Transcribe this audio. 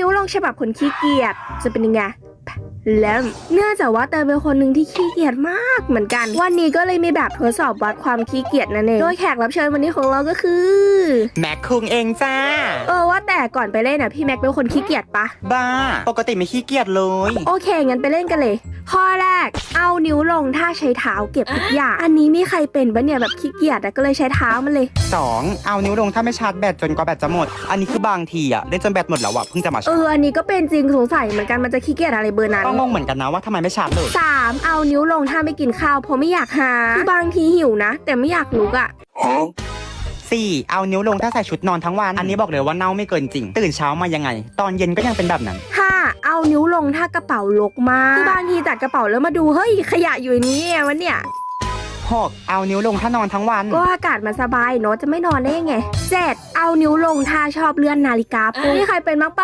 นิ้วลงฉบับคนขี้เกียจจะเป็นยังไงเริ่มเนื่องจากว่าเตยเป็นคนหนึ่งที่ขี้เกียจมากเหมือนกัน วันนี้ก็เลยมีแบบทดสอบวัดความขี้เกียจนั่นเอง โดยแขกรับเชิญวันนี้ของเราก็คือ แม็กคุงเองจ้า เออว่าแต่ก่อนไปเล่นอะพี่แม็กเป็นคนขี้เกียจปะบ้า ปกติไม่ขี้เกียจเลย โอเคงั้นไปเล่นกันเลย ข้อแรก เอานิ้วลงถ้าใช้เท้าเก็บทุกอย่าง อันนี้มีใครเป็นปะเนี่ยแบบขี้เกียจอะก็เลยใช้เท้ามันเลย 2. เอานิ้วลงถ้าไม่ชาร์จแบตจนกว่าแบตจะหมด อันนี้คือบางทีอะเล่นจนแบตหมดแล้วอะเพิ่งจะมาชาเอร์จออันนี้ก็เป็นจริงสงสัยเหมือนกันมันจะขี้เกียจอะไรเบอร์นั้น ก็งงเหมือนกันนะว่าทำไมไม่ชาร์จเลยสามเอานิ้วลงถ้าไม่กินข้าวเพราะไม่อยากหาคือบางทีหิวนะ แต่ไม่อยากลุกอะ 4. เอานิ้วลงถ้าใส่ชุดนอนทั้งวัน อันนี้บอกเลยว่าเน่าไม่เกินจริง ตื่นเช้ามายังไง ตอนเย็นก็ยังเป็นแบบนั้นห้าเอา นิ้วลงถ้ากระเป๋าลกมากคือบางทีจัดกระเป๋าแล้วมาดูเฮ้ยขยะอยู่ในนี้ไงวะเนี่ย 6. เอานิ้วลงถ้านอนทั้งวันก็อากาศมันสบายเนอะจะไม่นอนได้ยังไงเจ็ดเอานิ้วลงถ้าชอบเลื่อนนาฬิกาปลุกนี่ใครเป็นมั้งป้า